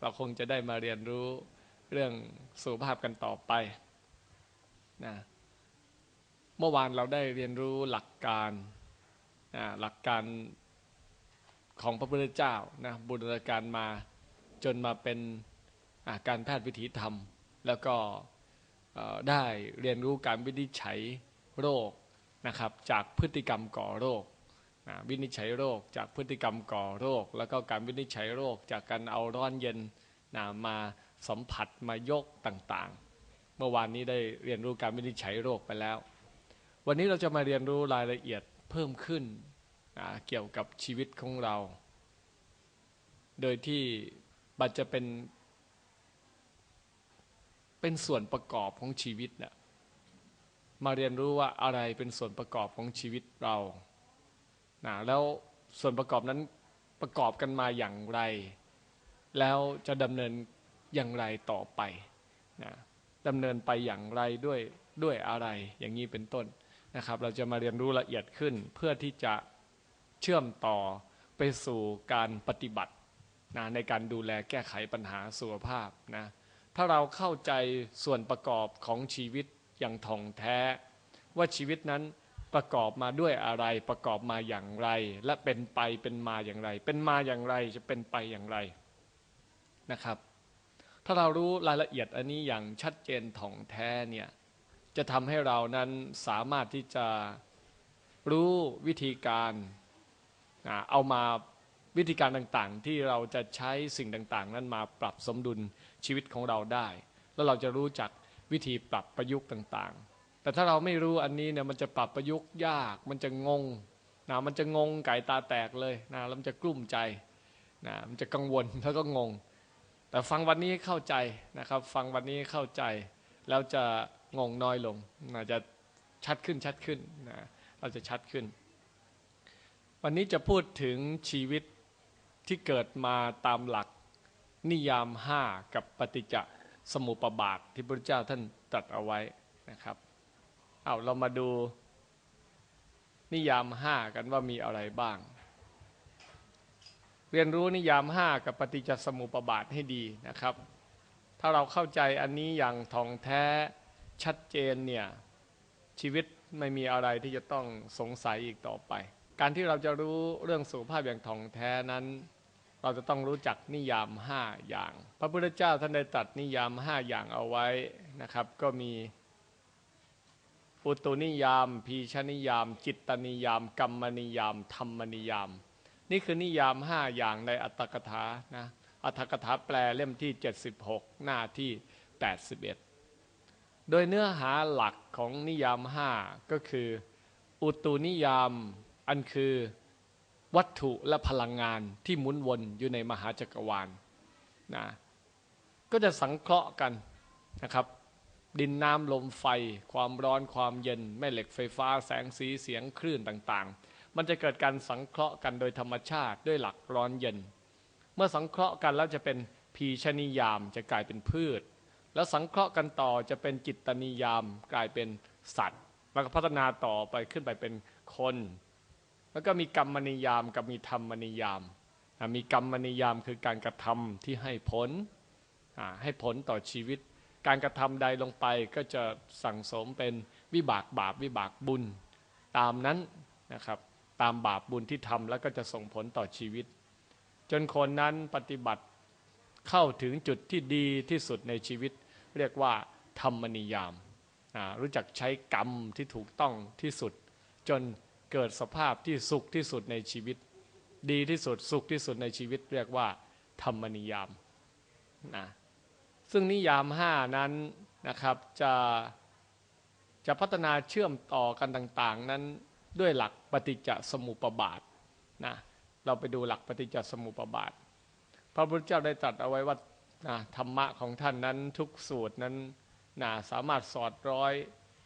เราคงจะได้มาเรียนรู้เรื่องสุขภาพกันต่อไปนะเมื่อวานเราได้เรียนรู้หลักการนะหลักการของพระพุทธเจ้านะบุรการมาจนมาเป็นการแพทย์วิถีธรรม แล้วก็ได้เรียนรู้การวินิจฉัยโรคนะครับ จากพฤติกรรมก่อโรค นะวินิจฉัยโรคจากพฤติกรรมก่อโรค แล้วก็การวินิจฉัยโรคจากการเอาร้อนเย็นนะมาสัมผัสมายกต่างๆ เมื่อวานนี้ได้เรียนรู้การวินิจฉัยโรคไปแล้ว วันนี้เราจะมาเรียนรู้รายละเอียดเพิ่มขึ้นนะเกี่ยวกับชีวิตของเรา โดยที่บัจะเป็น เป็นส่วนประกอบของชีวิตนะมาเรียนรู้ว่าอะไรเป็นส่วนประกอบของชีวิตเรา นะแล้วส่วนประกอบนั้นประกอบกันมาอย่างไร แล้วจะดำเนินอย่างไรต่อไปนะดำเนินไปอย่างไรด้วยด้วยอะไรอย่างนี้เป็นต้นนะครับ เราจะมาเรียนรู้ละเอียดขึ้นเพื่อที่จะเชื่อมต่อไปสู่การปฏิบัตินะในการดูแลแก้ไขปัญหาสุขภาพนะถ้าเราเข้าใจส่วนประกอบของชีวิตอย่างท่องแท้ ว่าชีวิตนั้น ประกอบมาด้วยอะไรประกอบมาอย่างไร และเป็นไปเป็นมาอย่างไร เป็นมาอย่างไรจะเป็นไปอย่างไรนะครับ ถ้าเรารู้รายละเอียดอันนี้อย่างชัดเจนท่องแท้เนี่ยจะทำให้เรานั้นสามารถที่จะรู้วิธีการเอามาวิธีการต่างๆ ที่เราจะใช้สิ่งต่างๆ นั้นมาปรับสมดุลชีวิตของเราได้ แล้วเราจะรู้จักวิธีปรับประยุกต์ต่างๆ แต่ถ้าเราไม่รู้อันนี้เนี่ยมันจะปรับประยุกต์ยาก มันจะงงนะมันจะงงไก่ตาแตกเลยนะแล้วมันจะกลุ้มใจนะมันจะกังวลแล้วก็งง แต่ฟังวันนี้เข้าใจนะครับ ฟังวันนี้เข้าใจ แล้วจะงงน้อยลงนะจะชัดขึ้นชัดขึ้นนะเราจะชัดขึ้น วันนี้จะพูดถึงชีวิตที่เกิดมาตามหลักนิยามห้ากับปฏิจจสมุปบาทที่พระเจ้าท่านตรัสเอาไว้นะครับ เอาเรามาดู นิยามห้ากันว่ามีอะไรบ้าง เรียนรู้นิยามห้ากับปฏิจจสมุปบาทให้ดีนะครับ ถ้าเราเข้าใจอันนี้อย่างท่องแท้ชัดเจนเนี่ยชีวิตไม่มีอะไรที่จะต้องสงสัยอีกต่อไป การที่เราจะรู้เรื่องสุขภาพอย่างท่องแท้นั้น เราจะต้องรู้จักนิยามห้าอย่าง พระพุทธเจ้าท่านได้ตรัสนิยามห้าอย่างเอาไว้นะครับ ก็มี อุตุนิยาม พีชนิยาม จิตตนิยาม กรรมนิยาม ธรรมนิยาม นี่คือนิยามห้าอย่างในอัตถกถานะอัตถกถาแปลเล่มที่ 76 หน้าที่ 81 โดยเนื้อหาหลักของนิยามห้าก็คือ อุตุนิยามอันคือวัตถุและพลังงานที่หมุนวนอยู่ในมหาจักรวาลนะก็จะสังเคราะห์กันนะครับ ดินน้ำลมไฟ ความร้อนความเย็น แม่เหล็กไฟฟ้าแสงสีเสียงคลื่นต่างๆ มันจะเกิดการสังเคราะห์กันโดยธรรมชาติด้วยหลักร้อนเย็น เมื่อสังเคราะห์กันแล้วจะเป็นพีชนิยามจะกลายเป็นพืช แล้วสังเคราะห์กันต่อจะเป็นจิตตนิยามกลายเป็นสัตว์ แล้วก็พัฒนาต่อไปขึ้นไปเป็นคน แล้วก็มีกรรมนิยามกับมีธรรมนิยาม มีกรรมนิยามคือการกระทำที่ให้ผลให้ผลต่อชีวิต การกระทำใดลงไปก็จะสั่งสมเป็นวิบากบาปวิบากบุญ ตามนั้นนะครับตามบาปบุญที่ทำแล้วก็จะส่งผลต่อชีวิต จนคนนั้นปฏิบัติเข้าถึงจุดที่ดีที่สุดในชีวิต เรียกว่าธรรมนิยาม รู้จักใช้กรรมที่ถูกต้องที่สุด จนเกิดสภาพที่สุขที่สุดในชีวิต ดีที่สุดสุขที่สุดในชีวิต เรียกว่า ธรรมนิยามนะ ซึ่งนิยามห้านั้นนะครับจะจะพัฒนาเชื่อมต่อกันต่างๆ นั้นด้วยหลักปฏิจจสมุปบาทนะเราไปดูหลักปฏิจจสมุปบาท พระพุทธเจ้าได้ตรัสเอาไว้ว่านะธรรมะของท่านนั้นทุกสูตรนั้นนะสามารถสอดร้อย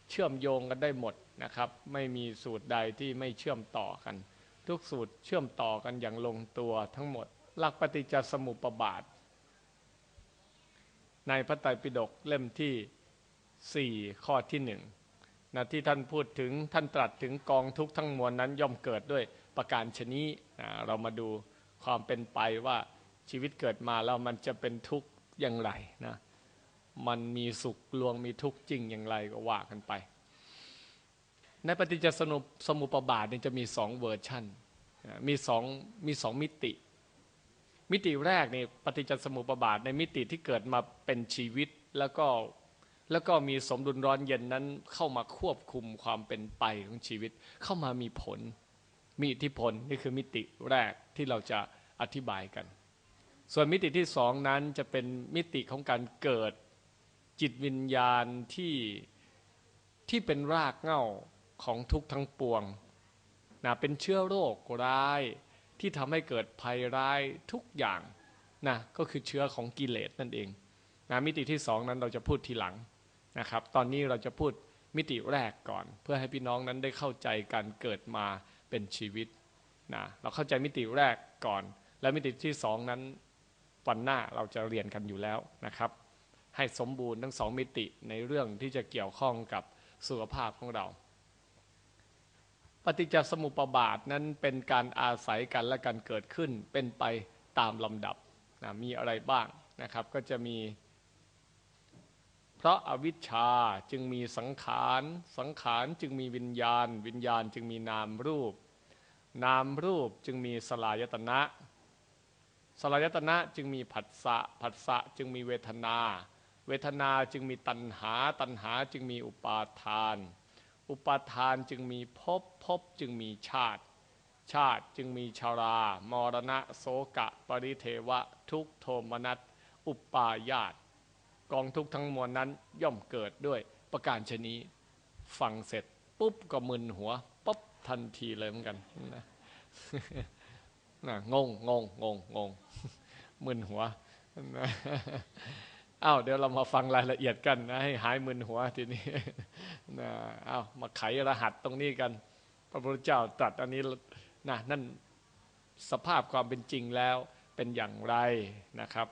เชื่อมโยงกันได้หมดนะครับ ไม่มีสูตรใดที่ไม่เชื่อมต่อกัน ทุกสูตรเชื่อมต่อกันอย่างลงตัวทั้งหมด หลักปฏิจจสมุปบาท ในพระไตรปิฎกเล่มที่ 4 ข้อที่หนึ่งนะที่ท่านพูดถึงท่านตรัสถึงกองทุกทั้งมวลนั้นย่อมเกิดด้วยประการชนี้นะเรามาดูความเป็นไปว่าชีวิตเกิดมาแล้วมันจะเป็นทุกข์อย่างไรนะมันมีสุขลวงมีทุกข์จริงอย่างไรก็ว่ากันไป ในปฏิจจสมุปสมุปบาทนี่จะมีสองเวอร์ชันมีสองมีสองมิติ มิติแรกนี่ปฏิจจสมุปบาทในมิติที่เกิดมาเป็นชีวิตแล้วก็แล้วก็มีสมดุลร้อนเย็นนั้นเข้ามาควบคุมความเป็นไปของชีวิต เข้ามามีผล มีอิทธิพลนี่คือมิติแรกที่เราจะอธิบายกัน ส่วนมิติที่สองนั้นจะเป็นมิติของการเกิดจิตวิญญาณที่ที่เป็นรากเหง้าของทุกทั้งปวงนะเป็นเชื้อโรคร้าย ที่ทำให้เกิดภัยร้ายทุกอย่างนะก็คือเชื้อของกิเลสนั่นเองนะมิติที่สองนั้นเราจะพูดทีหลังนะครับ ตอนนี้เราจะพูดมิติแรกก่อน เพื่อให้พี่น้องนั้นได้เข้าใจการเกิดมาเป็นชีวิตนะเราเข้าใจมิติแรกก่อน และมิติที่สองนั้นวันหน้าเราจะเรียนกันอยู่แล้วนะครับ ให้สมบูรณ์ทั้งสองมิติในเรื่องที่จะเกี่ยวข้องกับสุขภาพของเรา ฏิจจสมุปบาทนั้นเป็นการอาศัยกันและการเกิดขึ้นเป็นไปตามลำดับนะมีอะไรบ้างนะครับก็จะมี เพราะอาวิชชาจึงมีสังขารสังขารจึงมีวิญญาณ วิญญาณจึงมีนามรูป นามรูปจึงมีสลายตนะสลายตนะจึงมีผัสสะผัสสะจึงมีเวทนา เวทนาจึงมีตัณหา ตัณหาจึงมีอุปาทาน อุปทานจึงมีภพภพจึงมีชาติ ชาติจึงมีชารา มรณะโสกะ ปริเทวะ ทุกโทมนัสอุปาญาตกองทุกทั้งมวลนั้นย่อมเกิดด้วยประการชนีฟังเสร็จปุ๊บก็มึนหัวปุ๊บทันทีเลยเหมือนกันนะนะงงงงงงงมึนหัวนะ อ้าวเดี๋ยวเรามาฟังรายละเอียดกันนะให้หายมึนหัวทีนี้นะอ้าวมาไขรหัสตรงนี้กัน พระพุทธเจ้าตรัสอันนี้นะนั่นสภาพความเป็นจริงแล้วเป็นอย่างไรนะครับ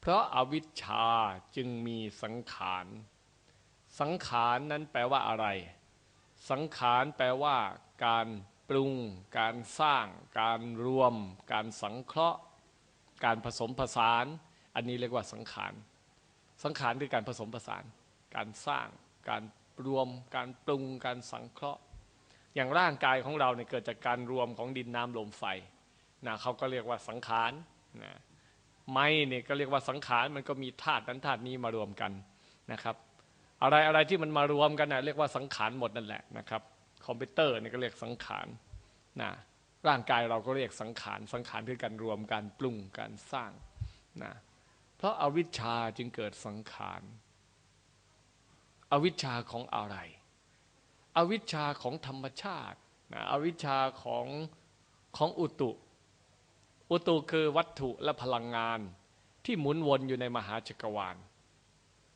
เพราะอาวิชชาจึงมีสังขาร สังขารนั้นแปลว่าอะไร สังขารแปลว่า การปรุง การสร้าง การรวม การสังเคราะห์ การผสมผสาน อันนี้เรียกว่าสังขาร สังขารคือการผสมผสาน การสร้าง การรวม การปรุง การสังเคราะห์ อย่างร่างกายของเราเนี่ยเกิดจากการรวมของดินน้ำลมไฟนะเขาก็เรียกว่าสังขารนะไม้เนี่ยก็เรียกว่าสังขาร มันก็มีธาตุนั้นธาตุนี้มารวมกันนะครับ อะไรอะไรที่มันมารวมกันนะเรียกว่าสังขารหมดนั่นแหละนะครับ คอมพิวเตอร์เนี่ยก็เรียกสังขารนะร่างกายเราก็เรียกสังขาร สังขารคือการรวมการปรุงการสร้างนะ เพราะอาวิชชาจึงเกิดสังขารอวิชชาของอะไร อวิชชาของธรรมชาตินะอวิชชาของของอุตุ อุตุคือวัตถุและพลังงานที่หมุนวนอยู่ในมหาจักรวาล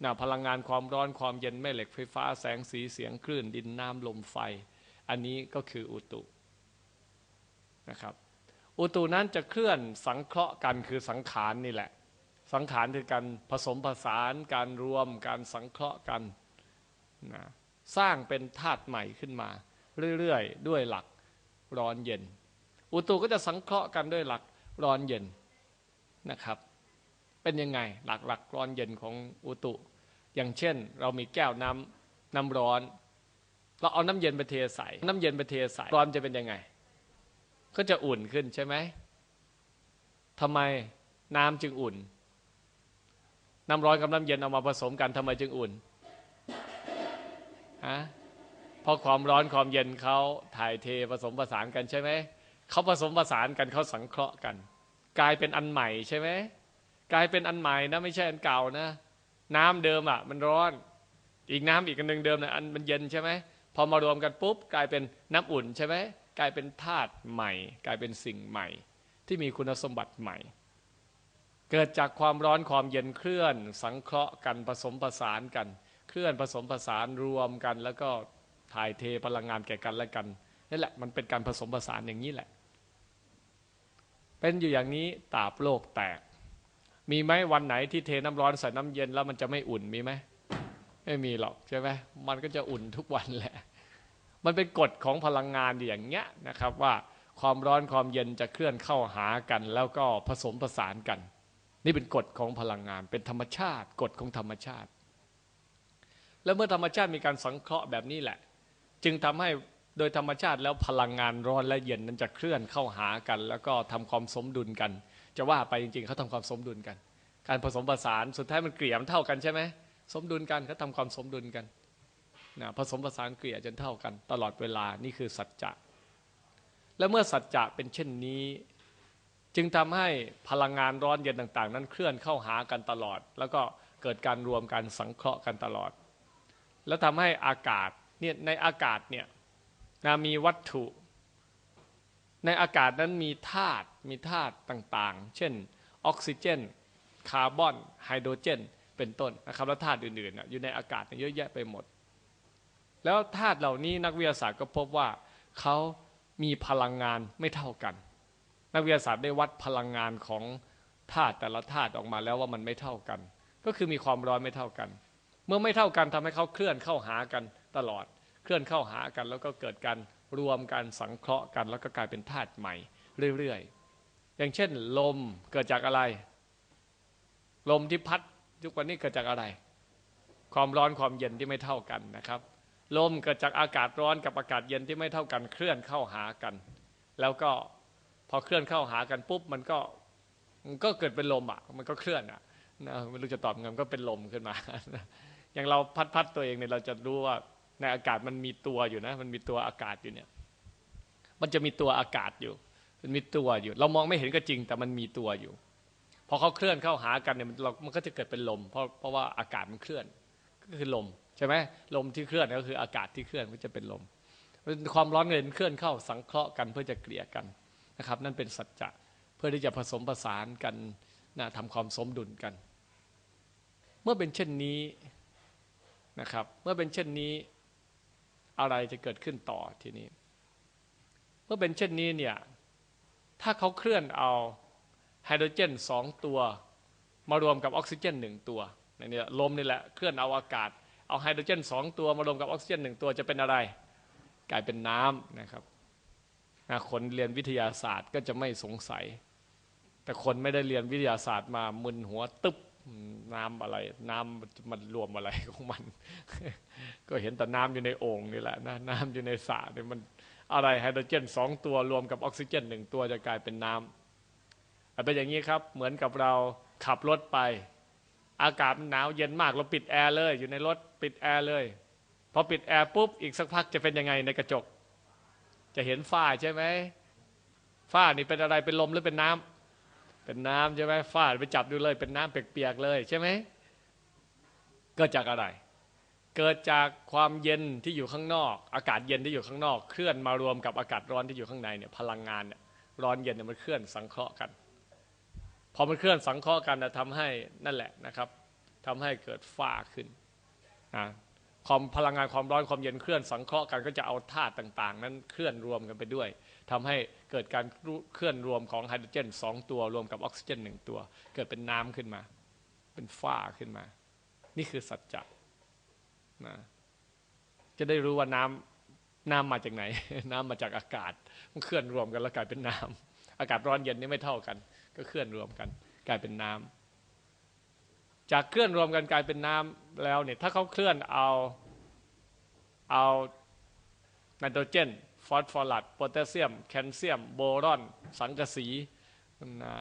นะพลังงานความร้อนความเย็นแม่เหล็กไฟฟ้าแสงสีเสียงคลื่นดินน้ำลมไฟ อันนี้ก็คืออุตุนะครับ อุตุนั้นจะเคลื่อนสังเคราะห์กันคือสังขารนี่แหละ สังขารคือการผสมผสาน การรวม การสังเคราะห์กันนะสร้างเป็นธาตุใหม่ขึ้นมา เรื่อยๆ ด้วยหลักร้อนเย็น อุตุก็จะสังเคราะห์กันด้วยหลักร้อนเย็นนะครับ เป็นยังไงหลักหลักร้อนเย็นของอุตุ อย่างเช่น เรามีแก้วน้ำน้ำร้อน เราเอาน้ำเย็นไปเทใส่ น้ำเย็นไปเทใส่ร้อนจะเป็นยังไง ก็จะอุ่นขึ้นใช่ไหมทำไมน้ำจึงอุ่น น้ำร้อนกับน้ำเย็นเอามาผสมกันทำไมจึงอุ่นฮะเพราะความร้อนความเย็นเขาถ่ายเทผสมผสานกันใช่ไหมเขาผสมผสานกันเขาสังเคราะห์กัน กลายเป็นอันใหม่ใช่ไหมกลายเป็นอันใหม่นะไม่ใช่อันเก่านะ น้ำเดิมอะ มันร้อน อีกน้ำอีกอันหนึ่งเดิมนะอันมันเย็นใช่ไหมพอมารวมกันปุ๊บกลายเป็นน้ำอุ่นใช่ไหมกลายเป็นธาตุใหม่ กลายเป็นสิ่งใหม่ ที่มีคุณสมบัติใหม่ เกิดจากความร้อนความเย็นเคลื่อน สังเคราะห์กันผสมผสานกัน เคลื่อนผสมผสานรวมกัน แล้วก็ถ่ายเทพลังงานแก่กันและกันนี่แหละมันเป็นการผสมผสานอย่างนี้แหละ เป็นอยู่อย่างนี้ตาบโลกแตก มีไหมวันไหนที่เทน้ำร้อนใส่น้ำเย็นแล้วมันจะไม่อุ่นมีไหมไม่มีหรอกใช่ไหมมันก็จะอุ่นทุกวันแหละ มันเป็นกฎของพลังงานอย่างเงี้ยนะครับว่าความร้อนความเย็นจะเคลื่อนเข้าหากัน แล้วก็ผสมผสานกัน นี่เป็นกฎของพลังงาน เป็นธรรมชาติ กฎของธรรมชาติ แล้วเมื่อธรรมชาติมีการสังเคราะห์แบบนี้แหละ จึงทำให้โดยธรรมชาติแล้วพลังงานร้อนและเย็นนั้นจะเคลื่อนเข้าหากัน แล้วก็ทำความสมดุลกัน จะว่าไปจริงๆเขาทำความสมดุลกัน การผสมผสานสุดท้ายมันเกลี่ยมเท่ากันใช่ไหมสมดุลกันเขาทำความสมดุลกันนะผสมผสานเกลี่ยจนเท่ากัน ตลอดเวลานี่คือสัจจะและเมื่อสัจจะเป็นเช่นนี้ จึงทำให้พลังงานร้อนเย็นต่างๆ นั้นเคลื่อนเข้าหากันตลอด แล้วก็เกิดการรวมกันสังเคราะห์กันตลอด แล้วทำให้อากาศเนี่ยในอากาศเนี่ยนะมีวัตถุ ในอากาศนั้นมีธาตุมีธาตุต่างๆ เช่นออกซิเจน คาร์บอนไฮโดรเจน เป็นต้นนะครับแล้วธาตุอื่นๆอยู่ในอากาศเยอะแยะไปหมด แล้วธาตุเหล่านี้นักวิทยาศาสตร์ก็พบว่าเขามีพลังงานไม่เท่ากัน นักวิทยาศาสตร์ได้วัดพลังงานของธาตุแต่ละธาตุออกมาแล้วว่ามันไม่เท่ากัน ก็คือมีความร้อนไม่เท่ากัน เมื่อไม่เท่ากันทำให้เขาเคลื่อนเข้าหากันตลอด เคลื่อนเข้าหากันแล้วก็เกิดการรวมกันสังเคราะห์กัน แล้วก็กลายเป็นธาตุใหม่เรื่อยๆ อย่างเช่น ลมเกิดจากอะไร ลมที่พัดทุกวันนี้เกิดจากอะไร ความร้อนความเย็นที่ไม่เท่ากันนะครับ ลมเกิดจากอากาศร้อนกับอากาศเย็นที่ไม่เท่ากันเคลื่อนเข้าหากัน แล้วก็ พอเคลื่อนเข้าหากันปุ๊บมันก็มันก็เกิดเป็นลมอะ มันก็เคลื่อนอะนะไม่รู้จะตอบไงมันก็เป็นลมขึ้นมา อย่างเราพัดพัดตัวเองเนี่ยเราจะรู้ว่าในอากาศมันมีตัวอยู่นะ มันมีตัวอากาศอยู่เนี่ย มันจะมีตัวอากาศอยู่มันมีตัวอยู่ เรามองไม่เห็นก็จริง แต่มันมีตัวอยู่พอเขาเคลื่อนเข้าหากันเนี่ยมันเรามันก็จะเกิดเป็นลม เพราะเพราะว่าอากาศมันเคลื่อนก็คือลมใช่ไหมลมที่เคลื่อนก็คืออากาศที่เคลื่อนก็จะเป็นลมความร้อนเงินเคลื่อนเข้าสังเคราะห์กันเพื่อจะเกลี่ยกัน นะครับ นั่นเป็นสัจจะเพื่อที่จะผสมผสานกันนะทำความสมดุลกัน เมื่อเป็นเช่นนี้นะครับ เมื่อเป็นเช่นนี้อะไรจะเกิดขึ้นต่อทีนี้ เมื่อเป็นเช่นนี้เนี่ยถ้าเขาเคลื่อนเอาไฮโดรเจนสองตัว มารวมกับออกซิเจนหนึ่งตัวนี่ลมนี่แหละเคลื่อนเอาอากาศเอาไฮโดรเจนสองตัวมารวมกับออกซิเจนหนึ่งตัวจะเป็นอะไร กลายเป็นน้ำนะครับ คนเรียนวิทยาศาสตร์ก็จะไม่สงสัย แต่คนไม่ได้เรียนวิทยาศาสตร์มามึนหัวตึ๊บน้ำอะไร น้ำมันรวมอะไรของมัน ก็เห็นแต่น้ำอยู่ในโอ่งนี่แหละนะน้ำอยู่ในสระเนี่ยมันอะไรไฮโดรเจนสองตัวรวมกับออกซิเจนหนึ่งตัวจะกลายเป็นน้ำเป็นอย่างนี้ครับ เหมือนกับเราขับรถไป อากาศหนาวเย็นมากเราปิดแอร์เลย อยู่ในรถปิดแอร์เลยพอปิดแอร์ปุ๊บอีกสักพักจะเป็นยังไงในกระจก จะเห็นฝ้าใช่ไหมฝ้านี่เป็นอะไรเป็นลมหรือเป็นน้ำเป็นน้ำใช่ไหมฝ้าไปจับดูเลย เป็นน้ำเปียกๆเลยใช่ไหมเกิดจากอะไร เกิดจากความเย็นที่อยู่ข้างนอก อากาศเย็นที่อยู่ข้างนอก เคลื่อนมารวมกับอากาศร้อนที่อยู่ข้างในเนี่ยพลังงานเนี่ยร้อนเย็นเนี่ยมันเคลื่อนสังเคราะห์กัน พอมันเคลื่อนสังเคราะห์กันนะทำให้นั่นแหละนะครับทำให้เกิดฝ้าขึ้นนะ ความพลังงานความร้อนความเย็นเคลื่อนสังเคราะห์กันก็จะเอาธาตุต่างๆ นั้นเคลื่อนรวมกันไปด้วยทำให้เกิดการเคลื่อนรวมของไฮโดรเจนสองตัวรวมกับออกซิเจนหนึ่งตัว เกิดเป็นน้ำขึ้นมา เป็นฝ้าขึ้นมา นี่คือสัจจะนะจะได้รู้ว่าน้ำน้ำมาจากไหน น้ำมาจากอากาศมันเคลื่อนรวมกันแล้วกลายเป็นน้ำอากาศร้อนเย็นนี่ไม่เท่ากัน ก็เคลื่อนรวมกัน กลายเป็นน้ำ จากเคลื่อนรวมกันกลายเป็นน้ำแล้วเนี่ยถ้าเขาเคลื่อนเอาเอาไนโตรเจนฟอสฟอรัสโพแทสเซียม แคลเซียม โบรอน สังกะสีนะ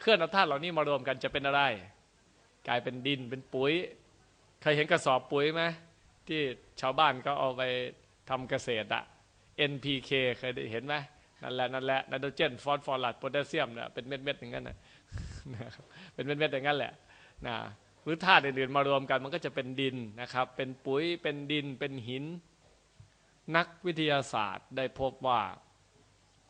เคลื่อนเอาธาตุเหล่านี้มารวมกันจะเป็นอะไร กลายเป็นดินเป็นปุ๋ยเคยเห็นกระสอบปุ๋ยไหมที่ชาวบ้านก็เอาไปทำเกษตรอะ NPK เคยเห็นไหมนั่นแหละนั่นแหละไนโตรเจนฟอสฟอรัสโพแทสเซียมเนี่ยเป็นเม็ดๆอย่างนั้นนะ เป็นเม็ดๆอย่างนั้นแหละนะหรือธาตุอื่นๆมารวมกันมันก็จะเป็นดินนะครับ เป็นปุ๋ยเป็นดินเป็นหิน นักวิทยาศาสตร์ได้พบว่า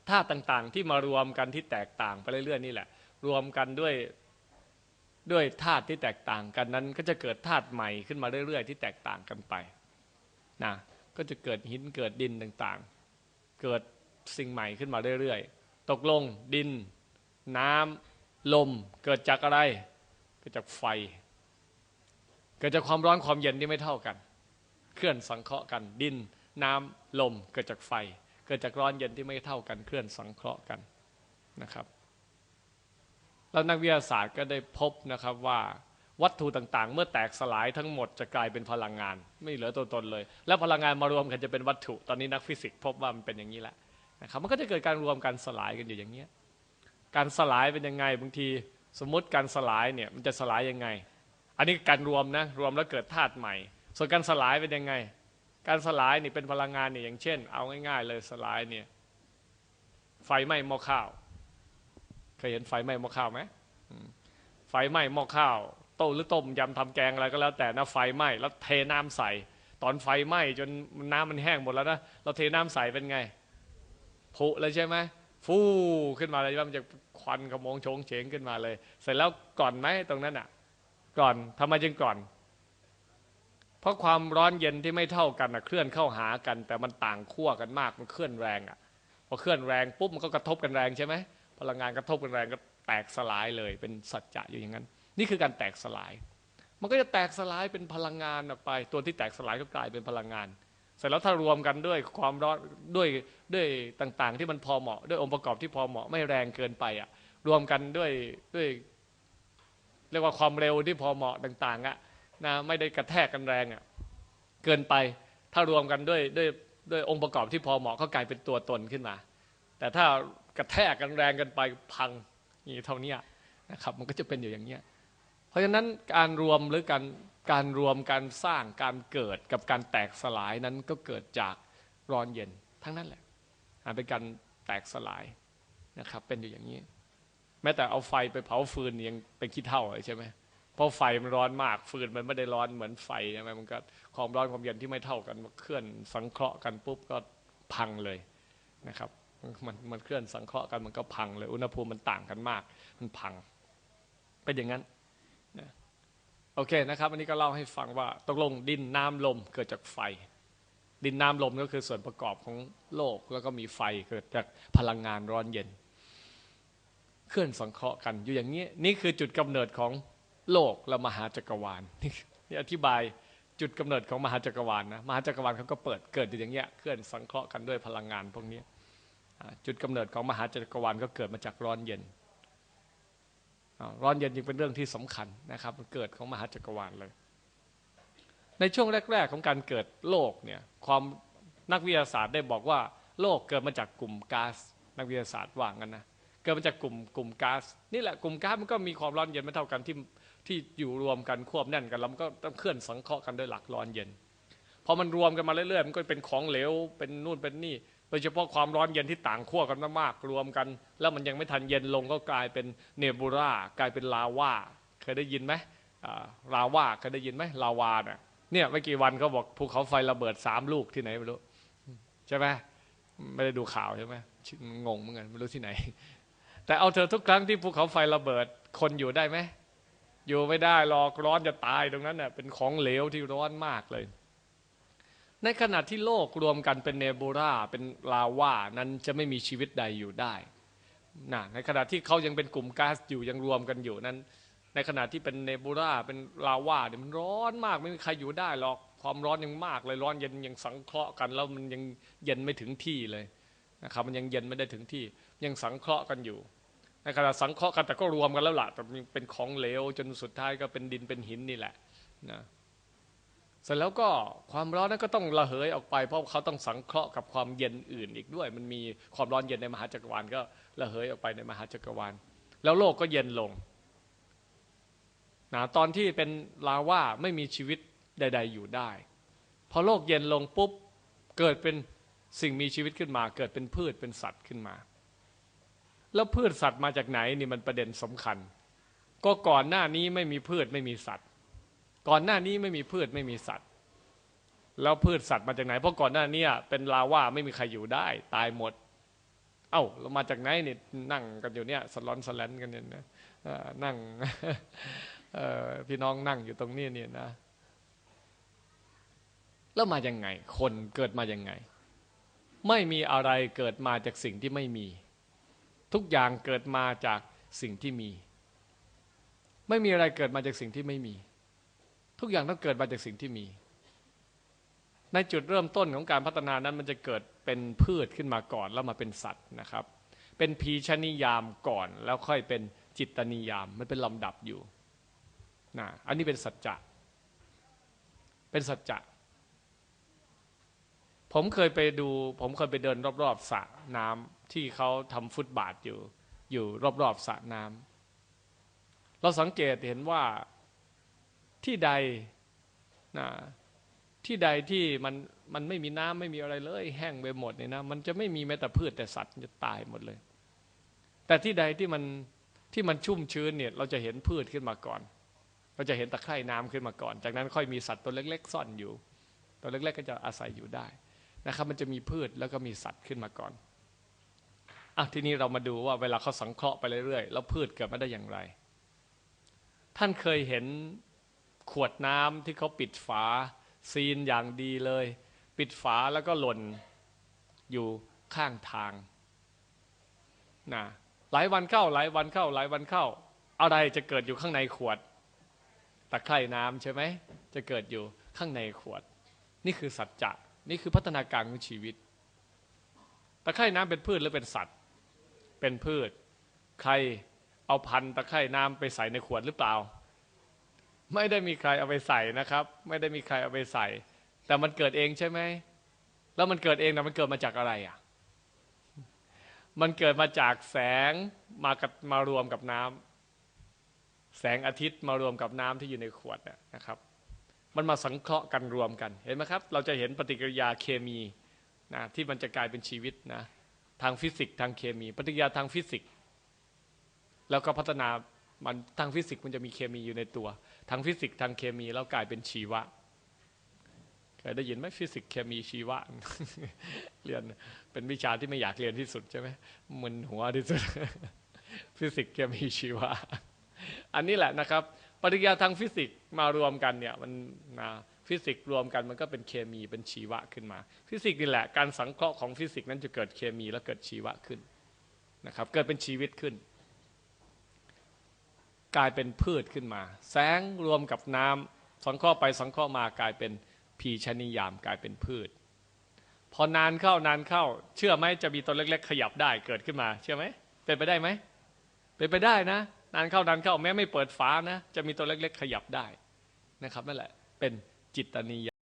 ธาตุต่างๆ ที่มารวมกันที่แตกต่างไปเรื่อยๆนี่แหละ รวมกันด้วยด้วยธาตุที่แตกต่างกันนั้น ก็จะเกิดธาตุใหม่ขึ้นมาเรื่อยๆ ที่แตกต่างกันไปนะก็จะเกิดหินเกิดดินต่างๆ เกิดสิ่งใหม่ขึ้นมาเรื่อยๆ ตกลงดิน น้ำ ลมเกิดจากอะไร เกิดจากไฟ เกิดจากความร้อนความเย็นที่ไม่เท่ากัน เคลื่อนสังเคราะห์กัน ดิน น้ำลม เกิดจากไฟ เกิดจากร้อนเย็นที่ไม่เท่ากัน เคลื่อนสังเคราะห์กันนะครับ แล้วนักวิทยาศาสตร์ก็ได้พบนะครับว่าวัตถุต่างๆ เมื่อแตกสลายทั้งหมดจะกลายเป็นพลังงาน ไม่เหลือตัวตนเลย แล้วพลังงานมารวมกันจะเป็นวัตถุ ตอนนี้นักฟิสิกส์พบว่ามันเป็นอย่างนี้แหละนะครับมันก็จะเกิดการรวมกันสลายกันอยู่อย่างนี้ การสลายเป็นยังไงบางที สมมติการสลายเนี่ยมันจะสลายยังไง อันนี้การรวมนะรวมแล้วเกิดธาตุใหม่ ส่วนการสลายเป็นยังไง การสลายนี่เป็นพลังงานเนี่ยอย่างเช่น เอาง่ายๆ เลยสลายเนี่ยไฟไหม้หม้อข้าวเคยเห็นไฟไหม้หม้อข้าวไหมไฟไหม้หม้อข้าวต้มหรือต้มยำทำแกงอะไรก็แล้วแต่นะไฟไหม้แล้วเทน้ำใส่ตอนไฟไหม้จนน้ำมันแห้งหมดแล้วนะเราเทน้ำใส่เป็นไงผุเลยใช่ไหมฟูขึ้นมาเลยว่ามันจะ ควันขโมงโชงเฉงขึ้นมาเลย เสร็จแล้วก่อนไหมตรงนั้นอะ ก่อนทำไมจึงก่อน เพราะความร้อนเย็นที่ไม่เท่ากันนะเคลื่อนเข้าหากัน แต่มันต่างขั้วกันมากมันเคลื่อนแรงอะพอเคลื่อนแรงปุ๊บมันก็กระทบกันแรงใช่ไหมพลังงานกระทบกันแรงก็แตกสลายเลย เป็นสัจจะอยู่อย่างนั้น นี่คือการแตกสลาย มันก็จะแตกสลายเป็นพลังงานออกไป ตัวที่แตกสลายก็กลายเป็นพลังงาน เสร็จแล้วถ้ารวมกันด้วยความร้อนด้วยด้วยต่างๆ ที่มันพอเหมาะ ด้วยองค์ประกอบที่พอเหมาะไม่แรงเกินไปอะรวมกันด้วยด้วย เรียกว่าความเร็วที่พอเหมาะต่างๆอะนะไม่ได้กระแทกกันแรงอะเกินไปถ้ารวมกันด้วยด้วยด้วยองค์ประกอบที่พอเหมาะก็กลายเป็นตัวตนขึ้นมา แต่ถ้ากระแทกกันแรงกันไปพังนี่เท่านี้นะครับมันก็จะเป็นอยู่อย่างเนี้ยเพราะฉะนั้นการรวมหรือการ การรวมการสร้างการเกิดกับการแตกสลายนั้นก็เกิดจากร้อนเย็นทั้งนั้นแหละเป็นการแตกสลายนะครับเป็นอยู่อย่างนี้ แม้แต่เอาไฟไปเผาฟืนยังเป็นขี้เท่าเลยใช่ไหมเพราะไฟมันร้อนมากฟืนมันไม่ได้ร้อนเหมือนไฟใช่ไหมมันก็ความร้อนความเย็นที่ไม่เท่ากันมันเคลื่อนสังเคราะห์กันปุ๊บก็พังเลยนะครับมันมันเคลื่อนสังเคราะห์กันมันก็พังเลย อุณหภูมิมันต่างกันมาก มันพังเป็นอย่างนั้นนะ โอเคนะครับอันนี้ก็เล่าให้ฟังว่าตกลงดินน้ำลมเกิดจากไฟ ดินน้ำลมก็คือส่วนประกอบของโลกแล้วก็มีไฟเกิดจากพลังงานร้อนเย็น เคลื่อนสังเคราะห์กันอยู่อย่างนี้นี่คือจุดกำเนิดของโลกและมหาจักรวาลนี่อธิบายจุดกำเนิดของมหาจักรวาลนะมหาจักรวาลเขาก็เปิดเกิดอยู่อย่างเงี้ยเคลื่อนสังเคราะห์กันด้วยพลังงานพวกนี้จุดกำเนิดของมหาจักรวาลก็เกิดมาจากร้อนเย็น ร้อนเย็นจึงเป็นเรื่องที่สำคัญนะครับมันเกิดของมหาจักรวาลเลย ในช่วงแรก ๆ ของการเกิดโลกเนี่ยความนักวิทยาศาสตร์ได้บอกว่าโลกเกิดมาจากกลุ่มก๊าซนักวิทยาศาสตร์ว่างันนะเกิดมาจากกลุ่มกลุ่มก๊าซนี่แหละกลุ่มก๊าซมันก็มีความร้อนเย็นไม่เท่ากันที่ที่อยู่รวมกันควบแน่นกันแล้วมันก็ต้องเคลื่อนสังเคราะห์กันด้วยหลักร้อนเย็นพอมันรวมกันมาเรื่อยๆมันก็เป็นของเหลวเป็นนู่นเป็นนี่ โดยเฉพาะความร้อนเย็นที่ต่างขั้วกันมากๆรวมกัน แล้วมันยังไม่ทันเย็นลงก็กลายเป็นเนบูรากลายเป็นลาวาเคยได้ยินไหมลาวาเคยได้ยินไหมลาวาเนี่ยเนี่ยไม่กี่วันเขาบอกภูเขาไฟระเบิดสามลูกที่ไหนไม่รู้ใช่ไหมไม่ได้ดูข่าวใช่ไหมงงเหมือนกันไม่รู้ที่ไหน แต่เอาเธอทุกครั้งที่ภูเขาไฟระเบิดคนอยู่ได้ไหมอยู่ไม่ได้หรอกร้อนจะตายตรงนั้นเน่ยเป็นของเหลวที่ร้อนมากเลย ในขณะที่โลกรวมกันเป็นเนบูราเป็นลาวานั้นจะไม่มีชีวิตใดอยู่ได้นะในขณะที่เขายังเป็นกลุ่มก๊าซอยู่ยังรวมกันอยู่นั้น ในขณะที่เป็นเนบูราเป็นลาวาเนี่ยมันร้อนมากไม่มีใครอยู่ได้หรอกความร้อนยังมากเลยร้อนเย็นยังสังเคราะห์กัน แล้วมันยังเย็นไม่ถึงที่เลยนะครับมันยังเย็นไม่ได้ถึงที่ยังสังเคราะห์กันอยู่ในขณะสังเคราะห์กันแต่ก็รวมกันแล้วล่ะแต่เป็นของเหลวจนสุดท้ายก็เป็นดินเป็นหินนี่แหละนะ เสร็จแล้วก็ความร้อนนั้นก็ต้องระเหยออกไป เพราะเขาต้องสังเคราะห์กับความเย็นอื่นอีกด้วย มันมีความร้อนเย็นในมหาจักรวาลก็ระเหยออกไปในมหาจักรวาล แล้วโลกก็เย็นลงนะตอนที่เป็นลาว่าไม่มีชีวิตใด ๆ อยู่ได้ พอโลกเย็นลงปุ๊บเกิดเป็นสิ่งมีชีวิตขึ้นมา เกิดเป็นพืชเป็นสัตว์ขึ้นมา แล้วพืชสัตว์มาจากไหนนี่มันประเด็นสำคัญ ก็ก่อนหน้านี้ไม่มีพืชไม่มีสัตว์ ก่อนหน้านี้ไม่มีพืชไม่มีสัตว์ แล้วพืชสัตว์มาจากไหน เพราะก่อนหน้านี้เป็นลาว่าไม่มีใครอยู่ได้ ตายหมด เอ้าเรามาจากไหนเนี่ยนั่งกันอยู่เนี่ยสลอนสแลนกันเนี่ยนะนั่งพี่น้องนั่งอยู่ตรงนี้เนี่ยนะ แล้วมาอยังไง คนเกิดมาอยังไง ไม่มีอะไรเกิดมาจากสิ่งที่ไม่มี ทุกอย่างเกิดมาจากสิ่งที่มี ไม่มีอะไรเกิดมาจากสิ่งที่ไม่มี ทุกอย่างต้องเกิดมาจากสิ่งที่มี ในจุดเริ่มต้นของการพัฒนานั้นมันจะเกิดเป็นพืชขึ้นมาก่อนแล้วมาเป็นสัตว์นะครับ เป็นพีชนิยามก่อน แล้วค่อยเป็นจิตนิยามมันเป็นลำดับอยู่นะอันนี้เป็นสัจจะเป็นสัจจะผมเคยไปดู ผมเคยไปเดินรอบๆสระน้ำที่เขาทำฟุตบาทอยู่ อยู่รอบๆสระน้ำเราสังเกตเห็นว่า ที่ใดนะที่ใดที่มันมันไม่มีน้ำไม่มีอะไรเลย แห้งไปหมดเนี่ยนะมันจะไม่มีแม้แต่พืชแต่สัตว์จะตายหมดเลย แต่ที่ใดที่มันที่มันชุ่มชื้นเนี่ยเราจะเห็นพืชขึ้นมาก่อน เราจะเห็นตะไคร่น้ำขึ้นมาก่อน จากนั้นค่อยมีสัตว์ตัวเล็ก ๆ ซ่อนอยู่ ตัวเล็ก ๆ ก็จะอาศัยอยู่ได้นะครับ มันจะมีพืชแล้วก็มีสัตว์ขึ้นมาก่อนอะทีนี้เรามาดูว่าเวลาเขาสังเคราะห์ไปเรื่อยๆแล้วพืชเกิดมาได้อย่างไร ท่านเคยเห็น ขวดน้ำที่เขาปิดฝาซีนอย่างดีเลย ปิดฝาแล้วก็หล่นอยู่ข้างทางนะหลายวันเข้าหลายวันเข้าหลายวันเข้า อะไรจะเกิดอยู่ข้างในขวดตะไคร่น้ำใช่ไหมจะเกิดอยู่ข้างในขวด นี่คือสัจจะนี่คือพัฒนาการของชีวิตตะไคร่น้ำเป็นพืชหรือเป็นสัตว์ เป็นพืช ใครเอาพันตะไคร่น้ำไปใส่ในขวดหรือเปล่า ไม่ได้มีใครเอาไปใส่นะครับ ไม่ได้มีใครเอาไปใส่ แต่มันเกิดเองใช่ไหมแล้วมันเกิดเองนะมันเกิดมาจากอะไรอะ มันเกิดมาจากแสงมากับมารวมกับน้ำแสงอาทิตย์มารวมกับน้ำที่อยู่ในขวดน่ะนะครับ มันมาสังเคราะห์กันรวมกันเห็นไหมครับ เราจะเห็นปฏิกิริยาเคมีนะที่มันจะกลายเป็นชีวิตนะทางฟิสิกส์ทางเคมี ปฏิกิริยาทางฟิสิกส์แล้วก็พัฒนามันทางฟิสิกส์มันจะมีเคมีอยู่ในตัว ทางฟิสิกส์ทางเคมีแล้วกลายเป็นชีวะเคยได้ยินไหมฟิสิกส์เคมีชีวะ เรียนเป็นวิชาที่ไม่อยากเรียนที่สุดใช่ไหมมึนหัวที่สุด ฟิสิกส์เคมีชีวะ อันนี้แหละนะครับปฏิกิริยาทางฟิสิกส์มารวมกันเนี่ยมันนะฟิสิกส์รวมกันมันก็เป็นเคมีเป็นชีวะขึ้นมา ฟิสิกส์นี่แหละการสังเคราะห์ของฟิสิกส์นั้นจะเกิดเคมีแล้วเกิดชีวะขึ้นนะครับ เกิดเป็นชีวิตขึ้น กลายเป็นพืชขึ้นมา แสงรวมกับน้ำสังเคราะห์ไปสังเคราะห์มากลายเป็นพีชนิยามกลายเป็นพืช พอนานเข้านานเข้า เชื่อไหมจะมีตัวเล็ก ๆ ขยับได้เกิดขึ้นมา เชื่อไหมเป็นไปได้ไหมเป็นไปได้นะ นานเข้านานเข้าแม้ไม่เปิดฟ้านะ จะมีตัวเล็ก ๆ ขยับได้นะครับนั่นแหละเป็นจิตตนิยาม